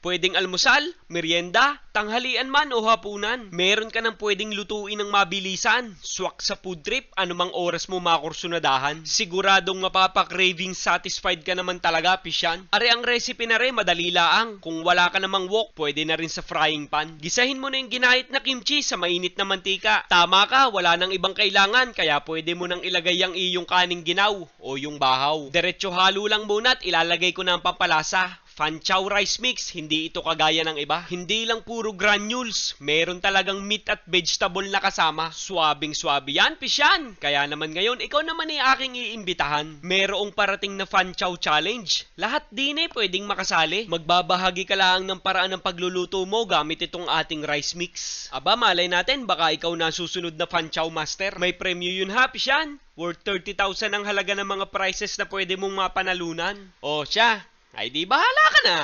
Pwedeng almusal, merienda, tanghalian man o hapunan. Meron ka ng pwedeng lutuin ng mabilisan. Swak sa food trip, anumang oras mo makursunadahan. Siguradong mapapakraving satisfied ka naman talaga, Pisyan. Are ang recipe na rin, madali laang. Kung wala ka namang wok, pwede na rin sa frying pan. Gisahin mo na yung ginahit na kimchi sa mainit na mantika. Tama ka, wala nang ibang kailangan, kaya pwede mo nang ilagay ang iyong kaning ginaw o yung bahaw. Diretso halo lang muna at ilalagay ko na ang pampalasa. Fanchow rice mix, hindi ito kagaya ng iba. Hindi lang puro granules, meron talagang meat at vegetable na kasama. Swabing swabe yan, pisyan. Kaya naman ngayon, ikaw naman ay aking iimbitahan. Merong parating na Fanchow challenge. Lahat din eh pwedeng makasali. Magbabahagi ka lang ng paraan ng pagluluto mo gamit itong ating rice mix. Aba, malay natin, baka ikaw na susunod na Fanchow master. May premyo yun ha, pisyan. Worth 30,000 ang halaga ng mga prizes na pwede mong mapanalunan. O siya, ay di bahala ka na!